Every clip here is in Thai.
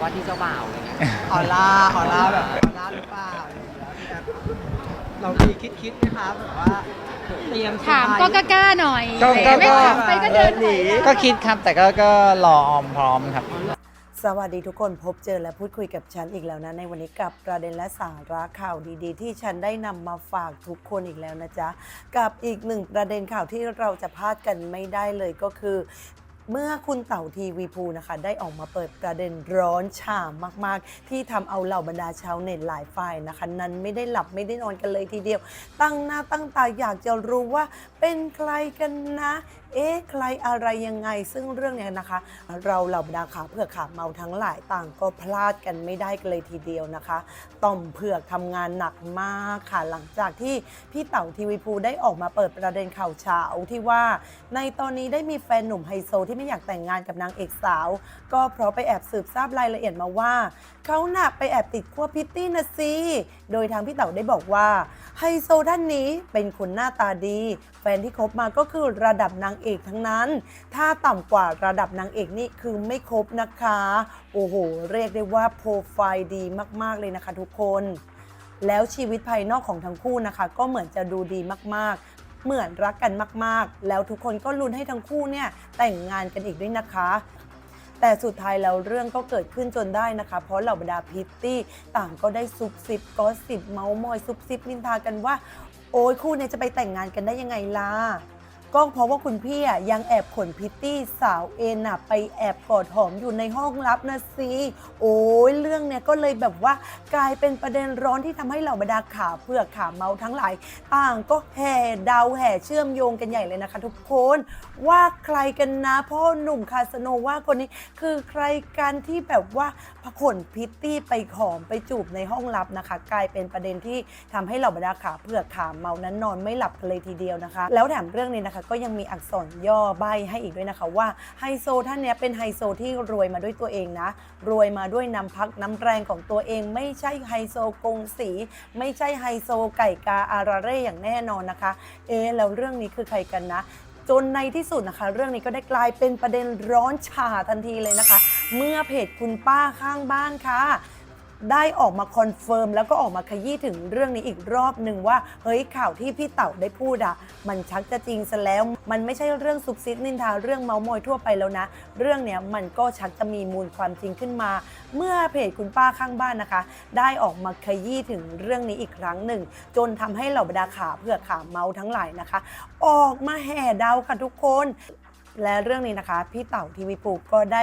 ว่าที่เจ้าบ่าวอะไรเงี้ยออร่าออร่าแบบออร่าหรือเปล่าอะไรอย่างเงี้ยพี่แอฟเรามีคิดคิดๆไหมครับแบบว่าเตรียมถามก็กล้าๆหน่อยก็ก็ ไม่ก็ถามไปก็เดินหนี ก็คิดครับแต่ก็ก็รอออมพร้อมครับ สวัสดีทุกคนพบเจอและพูดคุยกับฉันอีกแล้วนะในวันนี้กับประเด็นและสาระข่าวดีๆ ที่ฉันได้นำมาฝากทุกคนอีกแล้วนะจ๊ะ กับอีกหนึ่งประเด็นข่าวที่เราจะพลาดกันไม่ได้เลยก็คือ เมื่อคุณเต่าทีวีภูนะคะ ได้ออกมาเปิดประเด็นร้อนฉ่ามากๆ ที่ทำเอาเหล่าบรรดาชาวเน็ตหลายฝ่ายนะคะ นั้นไม่ได้หลับไม่ได้นอนกันเลยทีเดียว ตั้งหน้าตั้งตาอยากจะรู้ว่าเป็นใครกันนะเอ๊ะใครอะไรยังไง ซึ่งเรื่องเนี้ยนะคะ เราเหล่าบรรดาขาเผือกขาเมาทั้งหลายต่างก็พลาดกันไม่ได้กันเลยทีเดียวนะคะ ต่อมเผือกทำงานหนักมากค่ะหลังจากที่พี่เต่าทีวีภูได้ออกมาเปิดประเด็นข่าวเช้าที่ว่า ในตอนนี้ได้มีแฟนหนุ่มไฮโซที่ไม่อยากแต่งงานกับนางเอกสาว ก็เพราะไปแอบสืบทราบรายละเอียดมาว่าเขาหนักไปแอบติดขั้วพิตตี้นะสิโดยทางพี่เต๋าได้บอกว่าไฮโซท่านนี้เป็นคนหน้าตาดี แฟนที่คบมาก็คือระดับนางเอกทั้งนั้น ถ้าต่ำกว่าระดับนางเอกนี่คือไม่ครบนะคะ โอ้โห เรียกได้ว่าโปรไฟล์ดีมาก ๆ เลยนะคะทุกคน แล้วชีวิตภายนอกของทั้งคู่นะคะ ก็เหมือนจะดูดีมากๆ เหมือนรักกันมากๆ แล้วทุกคนก็ลุ้นให้ทั้งคู่เนี่ยแต่งงานกันอีกด้วยนะคะแต่สุดท้ายแล้วเรื่องก็เกิดขึ้นจนได้นะคะ เพราะเหล่าบรรดาพิตตี้ต่างก็ได้ซุบซิบก็สิบเมาส์มอยซุบซิบนินทากันว่า โอ้ยคู่เนี่ยจะไปแต่งงานกันได้ยังไงล่ะ ก็เพราะว่าคุณพี่อะยังแอบขนพิตตี้สาวเอ็นอะไปแอบกอดหอมอยู่ในห้องลับนะสิโอ้ยเรื่องเนี่ยก็เลยแบบว่ากลายเป็นประเด็นร้อนที่ทำให้เหล่าบรรดาขาเผือกขาเมาทั้งหลายต่างก็แห่เดาแห่เชื่อมโยงกันใหญ่เลยนะคะ ทุกคนว่าใครกันนะพ่อหนุ่มคาสโนว่าคนนี้คือใครกันที่แบบว่าพขนพิตตี้ไปหอมไปจูบในห้องลับนะคะ กลายเป็นประเด็นที่ทำให้เหล่าบรรดาขาเผือกขาเมานั้นนอนไม่หลับกันเลยทีเดียวนะคะ แล้วแถมเรื่องนี้นะคะก็ยังมีอักษรย่อใบให้อีกด้วยนะคะว่าไฮโซท่านเนี้ยเป็นไฮโซที่รวยมาด้วยตัวเองนะ รวยมาด้วยน้ำพักน้ำแรงของตัวเอง ไม่ใช่ไฮโซกงสี ไม่ใช่ไฮโซไก่กาอาราเร่อย่างแน่นอนนะคะ เอ๊แล้วเรื่องนี้คือใครกันนะจนในที่สุดนะคะ เรื่องนี้ก็ได้กลายเป็นประเด็นร้อนฉาทันทีเลยนะคะ เมื่อเพจคุณป้าข้างบ้านค่ะ ได้ออกมาคอนเฟิร์มแล้วก็ออกมาขยี้ถึงเรื่องนี้อีกรอบหนึ่งว่า เฮ้ยข่าวที่พี่เต่าได้พูดอะมันชักจะจริงซะแล้ว มันไม่ใช่เรื่องซุบซิบนินทาเรื่องเมามอยทั่วไปแล้วนะ เรื่องเนี้ยมันก็ชักจะมีมูลความจริงขึ้นมา เมื่อเพจคุณป้าข้างบ้านนะคะ ได้ออกมาขยี้ถึงเรื่องนี้อีกครั้งหนึ่ง จนทำให้เหล่าบรรดาขาเพื่อกขาเมาทั้งหลายนะคะ ออกมาแห่เดาค่ะทุกคน และเรื่องนี้นะคะ พี่เต่าทีวีปูก็ได้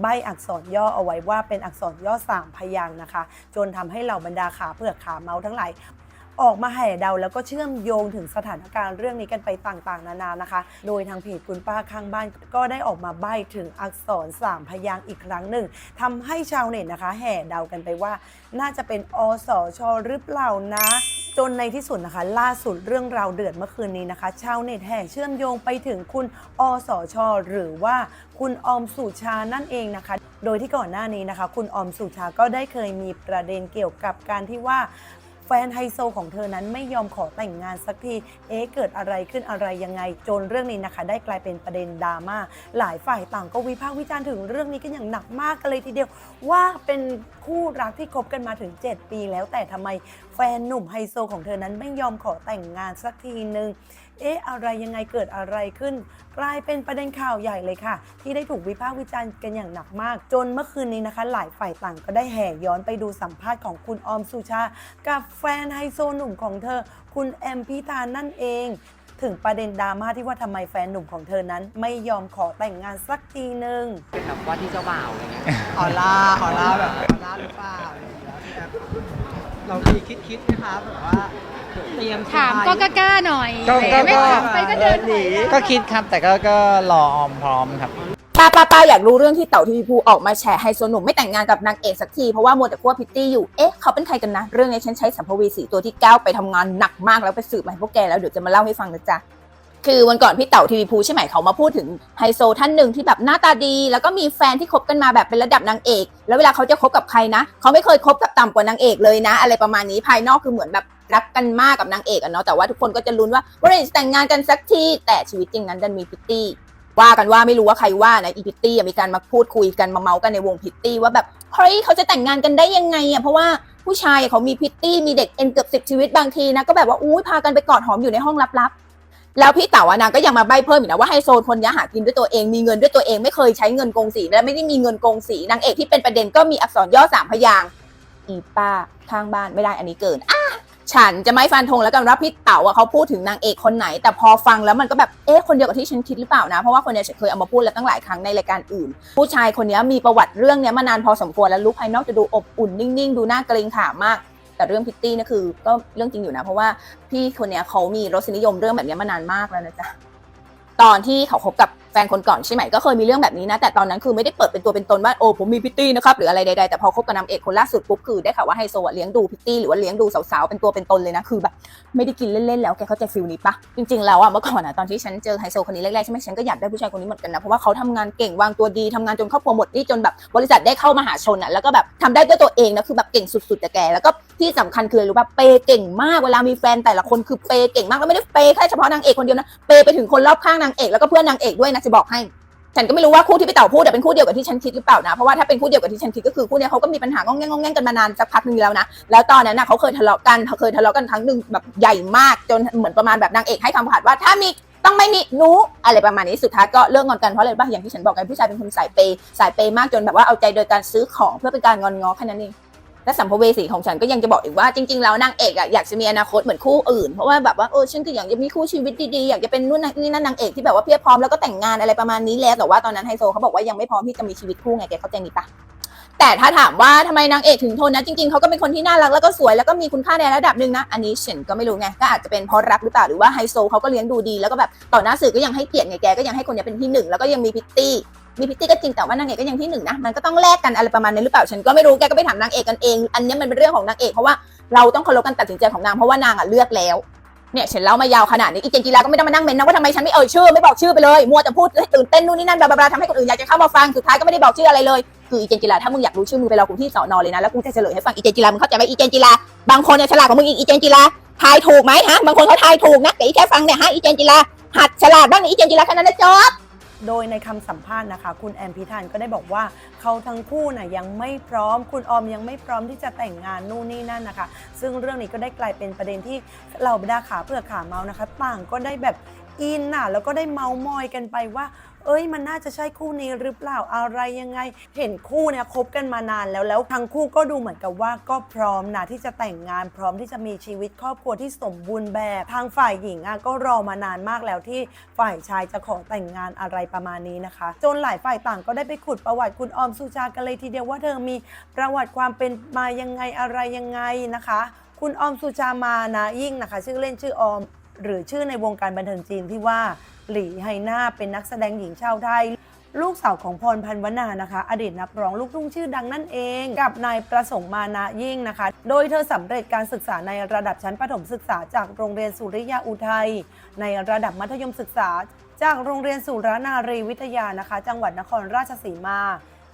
ใบอักษรย่อเอาไว้ว่าเป็นอักษรย่อสามพยางค์นะคะ จนทำให้เหล่าบรรดาขาเผือกขาเมาทั้งหลายออกมาแห่เดาแล้วก็เชื่อมโยงถึงสถานการณ์เรื่องนี้กันไปต่างๆ นานานะคะ โดยทางเพจคุณป้าข้างบ้านก็ได้ออกมาใบ้ถึงอักษรสามพยางค์อีกครั้งหนึ่งทำให้ชาวเน็ตนะคะ แห่เดากันไปว่า น่าจะเป็นอสชหรือเปล่านะ จนในที่สุดนะคะ ล่าสุดเรื่องราวเดือดเมื่อคืนนี้นะคะ ชาวเน็ตแห่เชื่อมโยงไปถึงคุณอสชหรือว่าคุณออมสุชานั่นเองนะคะ โดยที่ก่อนหน้านี้นะคะ คุณออมสุชาก็ได้เคยมีประเด็นเกี่ยวกับการที่ว่า ฟนไฮโซของเธอนั้นไม่ยอมขอแต่งงานสักที เอ๊ะเกิดอะไรขึ้นอะไรยังไง จนเรื่องนี้นะคะ ได้กลายเป็นประเด็นดราม่าหลายฝ่ายต่างก็วิพากษ์วิจารณ์ถึงเรื่องนี้กันอย่างหนักมากกันเลยทีเดียว ว่าเป็นคู่รักที่คบกันมาถึง 7 ปีแล้วแต่ทำไมแฟนหนุ่มไฮโซของเธอนั้นไม่ยอมขอแต่งงานสักทีนึง เอ๊ะอะไรยังไงเกิดอะไรขึ้น กลายเป็นประเด็นข่าวใหญ่เลยค่ะ ที่ได้ถูกวิพากษ์วิจารณ์กันอย่างหนักมาก จนเมื่อคืนนี้นะคะ หลายฝ่ายต่างก็ได้แห่ย้อนไปดูสัมภาษณ์ของคุณออมสุชา กับแฟนไฮโซหนุ่มของเธอ คุณแอมพิธานนั่นเองถึงประเด็นดราม่าที่ว่าทำไมแฟนหนุ่มของเธอนั้น ไม่ยอมขอแต่งงานสักทีนึงเป็นแบบว่าที่เจ้าบ่าวอะไรเงี้ยออร่าออร่าแบบออร่าหรือเปล่าอะไรอย่างเงี้ยพี่แอฟเรามีคิดคิดๆไหมครับแบบว่า เตรียมถามก็กล้าๆหน่อยก็ก็ไม่ก็ถามไปก็เดินหนี ก็คิดครับแต่ก็ก็รอออมพร้อมครับ ป้าป้าป้าอยากรู้เรื่องที่เต่าทีวีภูออกมาแฉไฮโซหนุ่มไม่แต่งงานกับนางเอกสักที เพราะว่ามัวแต่คั่วพิตตี้อยู่ เอ๊ะ เขาเป็นใครกันนะ เรื่องนี้ฉันใช้สัมภเวสีตัวที่เก้าไปทำงานหนักมากแล้วไปสืบมาให้พวกแกแล้วเดี๋ยวจะมาเล่าให้ฟังนะจ๊ะ คือวันก่อนพี่เต่าทีวีภูใช่ไหมเขามาพูดถึงไฮโซท่านหนึ่งที่แบบหน้าตาดี แล้วก็มีแฟนที่คบกันมาแบบเป็นระดับนางเอก แล้วเวลาเขาจะคบกับใครนะ เขาไม่เคยคบกับต่ำกว่านางเอกเลยนะ อะไรประมาณนี้ภายนอกคือเหมือนแบบ รักกันมากกับนางเอกอะเนาะแต่ว่าทุกคนก็จะลุ้นว่าเมื่อไหรจะแต่งงานกันสักทีแต่ชีวิตจริงนั้นดันมีพิตตี้ว่ากันว่าไม่รู้ว่าใครว่านะอีพิตตี้มีการมาพูดคุยกันมาเมาส์กันในวงพิตตี้ว่าแบบเฮ้ยเขาจะแต่งงานกันได้ยังไงอะเพราะว่าผู้ชายเขามีพิตตี้มีเด็กเอ็นเกือบสิบชีวิตบางทีนะก็แบบว่าอุ้ยพากันไปกอดหอมอยู่ในห้องลับๆแล้วพี่เต๋าอะนางก็ยังมาใบเพิ่มอีกนะว่าไฮโซคนนี้หากินด้วยตัวเองมีเงินด้วยตัวเองไม่เคยใช้เงินกงสีและไม่ได้มีเงินกงสีนางเอกที่เป็นประเด็นก็มีอักษรย่อสามพยางอีป้าข้างบ้านไม่ได้อันนี้เกินอะ ฉันจะไม่ฟันธงแล้วกันว่าพี่เต๋าอะเขาพูดถึงนางเอกคนไหน แต่พอฟังแล้วมันก็แบบเอ๊ะคนเดียวกับที่ฉันคิดหรือเปล่านะ เพราะว่าคนเนี้ยฉันเคยเอามาพูดแล้วตั้งหลายครั้งในรายการอื่น ผู้ชายคนนี้มีประวัติเรื่องเนี้ยมานานพอสมควรแล้วลุคภายนอกจะดูอบอุ่นนิ่งๆ ดูน่าเกรงขามมาก แต่เรื่องพิตตี้นี่คือก็เรื่องจริงอยู่นะ เพราะว่าพี่คนเนี้ยเขามีรสนิยมเรื่องแบบเนี้ยมานานมากแล้วนะจ๊ะตอนที่เขาคบกับ แฟนคนก่อนใช่ไหมก็เคยมีเรื่องแบบนี้นะ แต่ตอนนั้นคือไม่ได้เปิดเป็นตัวเป็นตนว่าโอ้ผมมีพิตตี้นะครับหรืออะไรใดๆแต่พอคบกับนางเอกคนล่าสุดปุ๊บคือได้ข่าวว่าไฮโซเลี้ยงดูพิตตี้หรือว่าเลี้ยงดูสาวๆเป็นตัวเป็นตนเลยนะคือแบบไม่ได้กินเล่นๆแล้วแกเข้าใจฟิลนี้ปะจริงๆแล้วอะเมื่อก่อนอะตอนที่ฉันเจอไฮโซคนนี้แรกๆใช่ไหมฉันก็อยากได้ผู้ชายคนนี้เหมือนกันนะเพราะว่าเขาทำงานเก่งวางตัวดีทำงานจนครอบครัวหมดนี่จนแบบบริษัทได้เข้ามหาชนอะแล้วก็แบบทำได้ด้วยตัวเองนะคือแบบเก่งสุดๆแต่แกแล้วก็ที่สำคัญคือรู้ป่ะเปเก่งมากเวลามีแฟนแต่ละคนคือเปเก่งมากแล้วไม่ได้เปแค่เฉพาะนางเอกคนเดียวนะเปไปถึงคนรอบข้างนางเอกแล้วก็เพื่อนนางเอกด้วยนะจะบอกให้ ฉันก็ไม่รู้ว่าคู่ที่พี่เต๋าพูดเป็นคู่เดียวกับที่ฉันคิดหรือเปล่านะเพราะว่าถ้าเป็นคู่เดียวกับที่ฉันคิดก็คือคู่เนี้ยเขาก็มีปัญหางงแงงงงแงงกันมานานสักพักหนึงแล้วนะแล้วตอนนั้นน่ะเขาเคยทะเลาะกันเขาเคยทะเลาะกันครั้งหนึ่งแบบใหญ่มากจนเหมือนประมาณแบบนางเอกให้คำขาดว่าถ้ามีต้องไม่มีหนูอะไรประมาณนี้สุดท้ายก็เลิกงอนกันเพราะอะไรบ้างอย่างที่ฉันบอกไงผู้ชายเป็นคนสายเปย์สายเปย์มากจนแบบว่าเอาใจโดยการซื้อของเพื่อเป็นการงอนง้อแค่นั้นเอง และสัมภเวสีของฉันก็ยังจะบอกอีกว่าจริงๆแล้วนางเอกอะอยากจะมีอนาคตเหมือนคู่อื่นเพราะว่าแบบว่าเออฉันก็อยากจะมีคู่ชีวิตดีๆอยากจะเป็นนู่นนี่นั่นนางเอกที่แบบว่าเพียบพร้อมแล้วก็แต่งงานอะไรประมาณนี้แล้วแต่ว่าตอนนั้นไฮโซเขาบอกว่ายังไม่พร้อมที่จะมีชีวิตคู่ไงแกเข้าใจนี่ปะแต่ถ้าถามว่าทำไมนางเอกถึงทนนะจริงๆเขาก็เป็นคนที่น่ารักแล้วก็สวยแล้วก็มีคุณค่าในระดับหนึ่งนะอันนี้ฉันก็ไม่รู้ไงก็อาจจะเป็นเพราะรักหรือเปล่าหรือว่าไฮโซเขาก็เลี้ยงดูดีแล้วก็แบบต่อหน้าสื่อก็ยังให้เกียรติไงแกก็ยังให้คนนี้เป็นที่หนึ่งแล้วก็ยังมีพิตตี้ มีพิตตี้ก็จริงแต่ว่านางเอกก็ยังที่หนึ่งนะมันก็ต้องแลกกันอะไรประมาณนั้หรือเปล่าฉันก็ไม่รู้แกก็ไปถามนางเอกกันเอง อันนี้มันเป็นเรื่องของนางเอกเพราะว่าเราต้องเคารพการตัดสินใจของนางเพราะว่านางอะเลือกแล้วเนี่ยฉันเล่ามายาวขนาดนี้อีเจนจีราก็ไม่ต้องมานั่งเมนนะว่าทำไมฉันไม่เอ่ยชื่อไม่บอกชื่อไปเลยมัวแต่พูดให้ตื่นเต้นนู่นนี่นั่นบลาบลาทำให้คนอื่นอยากจะเข้ามาฟังสุดท้ายก็ไม่ได้บอกชื่ออะไรเลยคืออีเจนจีราถ้ามึงอยากรู้ชื่อมึงไปรอกูที่สอนอเลยนะแล้วกูจะเฉลยให้ฟังอีเจนจีรามึงเข้าใจไหมอีเจนจีราบางคนเนี่ยฉลาดกว่ามึงอีกอีเจนจีราทายถูกไหมฮะบางคนเขาทายถูกนะแต่อีแค่ฟังเนี่ยฮะอีเจนจีราหัดฉลาดบ้างนะอีเจนจีราแค่นั้นนะจ๊อบ โดยในคำสัมภาษณ์นะคะ คุณแอมพิธานก็ได้บอกว่าเขาทั้งคู่น่ะยังไม่พร้อม คุณออมยังไม่พร้อมที่จะแต่งงานนู่นนี่นั่นนะคะ ซึ่งเรื่องนี้ก็ได้กลายเป็นประเด็นที่เหล่าบรรดาขาเพื่อกขาเมาส์นะคะ ต่างก็ได้แบบ อินน่ะแล้วก็ได้เมามอยกันไปว่า เอ้ยมันน่าจะใช่คู่นี้หรือเปล่าอะไรยังไง เห็นคู่เนี่ยคบกันมานานแล้วแล้วทั้งคู่ก็ดูเหมือนกับว่าก็พร้อมนะที่จะแต่งงานพร้อมที่จะมีชีวิตครอบครัวที่สมบูรณ์แบบทางฝ่ายหญิงอะก็รอมานานมากแล้วที่ฝ่ายชายจะขอแต่งงานอะไรประมาณนี้นะคะ จนหลายฝ่ายต่างก็ได้ไปขุดประวัติคุณออมสุชากันเลยทีเดียวว่าเธอมีประวัติความเป็นมายังไงอะไรยังไงนะคะ คุณออมสุชามานะยิ่งนะคะ ชื่อเล่นชื่อออม หรือชื่อในวงการบันเทิงจีนที่ว่าหลี่ไฮนาเป็นนักแสดงหญิงชาวไทย ลูกสาวของพรพันวนานะคะ อดีตนักร้องลูกทุ่งชื่อดังนั่นเอง กับนายประสงค์มานะยิ่งนะคะ โดยเธอสำเร็จการศึกษาในระดับชั้นประถมศึกษาจากโรงเรียนสุริยาอุทัยในระดับมัธยมศึกษา จากโรงเรียนสุรนารีวิทยานะคะ จังหวัดนครราชสีมา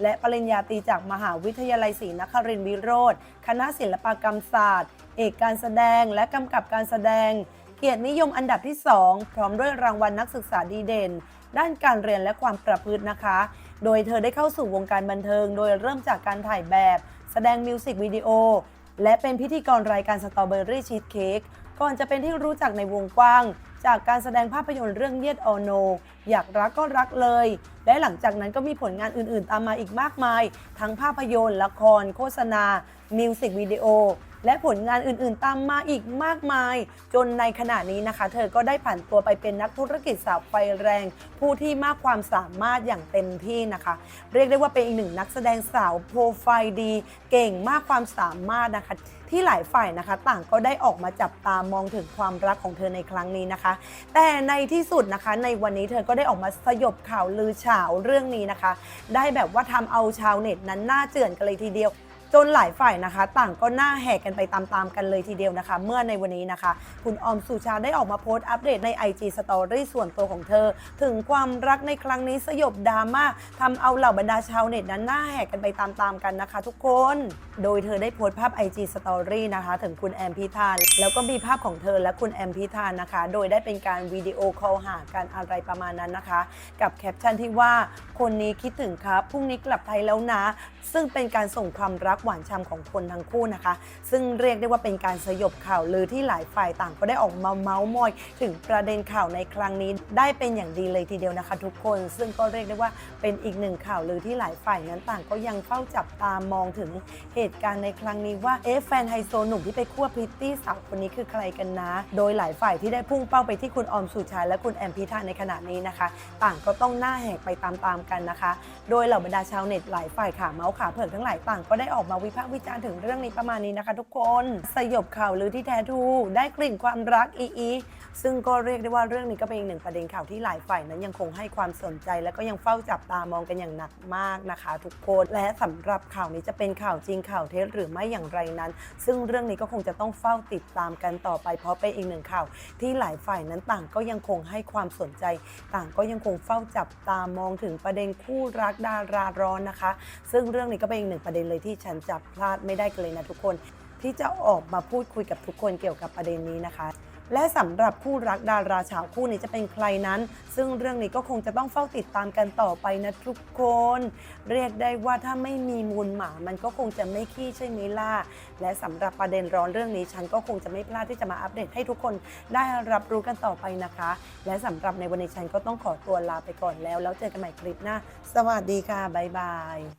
และปริญญาตรีจากมหาวิทยาลัยศรีนครินทรวิโรธ คณะศิลปกรรมศาสตร์ เอกการแสดงและกำกับการแสดง เกียรตินิยมอันดับที่ 2 พร้อมด้วยรางวัลนักศึกษาดีเด่น ด้านการเรียนและความประพฤตินะคะ โดยเธอได้เข้าสู่วงการบันเทิง โดยเริ่มจากการถ่ายแบบ แสดงมิวสิกวิดีโอ และเป็นพิธีกรรายการสตรอเบอรี่ชีสเค้กก่อนจะเป็นที่รู้จักในวงกว้าง จากการแสดงภาพยนตร์เรื่องเยียดอโน อยากรักก็รักเลย และหลังจากนั้นก็มีผลงานอื่นๆ ตามมาอีกมากมาย ทั้งภาพยนตร์ ละคร โฆษณา มิวสิกวิดีโอ และผลงานอื่นๆ ตามมาอีกมากมาย จนในขณะนี้นะคะ เธอก็ได้ผ่านตัวไปเป็นนักธุรกิจสาวไฟแรง ผู้ที่มากความสามารถอย่างเต็มที่นะคะ เรียกได้ว่าเป็นอีกหนึ่งนักแสดงสาวโปรไฟล์ดี เก่งมากความสามารถนะคะ ที่หลายฝ่ายนะคะ ต่างก็ได้ออกมาจับตามองถึงความรักของเธอในครั้งนี้นะคะ แต่ในที่สุดนะคะในวันนี้เธอก็ได้ออกมาสยบข่าวลือเฉาเรื่องนี้นะคะ ได้แบบว่าทำเอาชาวเน็ตนั้นหน้าเจือนกันเลยทีเดียว จนหลายฝ่ายนะคะ ต่างก็หน้าแหกกันไปตามๆกันเลยทีเดียวนะคะ เมื่อในวันนี้นะคะ คุณออมสุชาได้ออกมาโพสต์อัปเดตใน IG Story ส่วนตัวของเธอ ถึงความรักในครั้งนี้สยบดราม่าทำเอาเหล่าบรรดาชาวเน็ตนั้นหน้าแหกกันไปตามๆกันนะคะทุกคน โดยเธอได้โพสต์ภาพ IG Story นะคะถึงคุณแอมพิธานแล้วก็มีภาพของเธอและคุณแอมพิธานนะคะ โดยได้เป็นการวิดีโอคอลหากันอะไรประมาณนั้นนะคะ กับแคปชั่นที่ว่าคนนี้คิดถึงครับพรุ่งนี้กลับไทยแล้วนะ ซึ่งเป็นการส่งความรักหวานฉ่ำของคนทั้งคู่นะคะ ซึ่งเรียกได้ว่าเป็นการสยบข่าวลือที่หลายฝ่ายต่างก็ได้ออกมาเมาส์มอย ถึงประเด็นข่าวในครั้งนี้ได้เป็นอย่างดีเลยทีเดียวนะคะ ทุกคนซึ่งก็เรียกได้ว่าเป็นอีกหนึ่งข่าวลือที่หลายฝ่ายนั้นต่างก็ยังเฝ้าจับตามองถึงเหตุการณ์ในครั้งนี้ว่าเอ๊ะแฟนไฮโซหนุ่มที่ไปคั่วพริตตี้สาวคนนี้คือใครกันนะ โดยหลายฝ่ายที่ได้พุ่งเป้าไปที่คุณออมสุชาและคุณแอมพิธาในขณะนี้นะคะ ต่างก็ต้องหน้าแหกไปตามๆกันนะคะ โดยเหล่าบรรดาชาวเน็ตหลายฝ่ายขาเมาส์ขาเผือกทั้งหลายต่างก็ได้ออกมาวิพากษ์วิจารณ์ถึงเรื่องนี้ประมาณนี้นะคะ ทุกคนสยบข่าวลือที่แท้ทูได้กลิ่นความรักอีอีซึ่งก็เรียกได้ว่าเรื่องนี้ก็เป็นอีกหนึ่งประเด็นข่าวที่หลายฝ่ายนั้นยังคงให้ความสนใจ และก็ยังเฝ้าจับตามองกันอย่างหนักมากนะคะ ทุกคนและสำหรับข่าวนี้จะเป็นข่าวจริงข่าวเท็จหรือไม่อย่างไรนั้น ซึ่งเรื่องนี้ก็คงจะต้องเฝ้าติดตามกันต่อไปเพราะเป็นอีกหนึ่งข่าว ที่หลายฝ่ายนั้นต่างก็ยังคงให้ความสนใจ ต่างก็ยังคงเฝ้าจับตามองถึงประเด็นคู่รักดาราร้อนนะคะ ซึ่งเรื่องนี้ก็เป็นอีกหนึ่งประเด็นเลยที่ฉันจับพลาดไม่ได้กันเลยนะทุกคน ที่จะออกมาพูดคุยกับทุกคนเกี่ยวกับประเด็นนี้นะคะ และสำหรับคู่รักดาราชาวคู่นี้จะเป็นใครนั้น ซึ่งเรื่องนี้ก็คงจะต้องเฝ้าติดตามกันต่อไปนะทุกคน เรียกได้ว่าถ้าไม่มีมูลหมา มันก็คงจะไม่ขี้ใช่ไหมล่ะและสำหรับประเด็นร้อนเรื่องนี้ฉันก็คงจะไม่พลาดที่จะมาอัปเดตให้ทุกคนได้รับรู้กันต่อไปนะคะ และสำหรับในวันนี้ฉันก็ต้องขอตัวลาไปก่อนแล้ว แล้วเจอกันใหม่คลิปหน้า สวัสดีค่ะบ๊ายบาย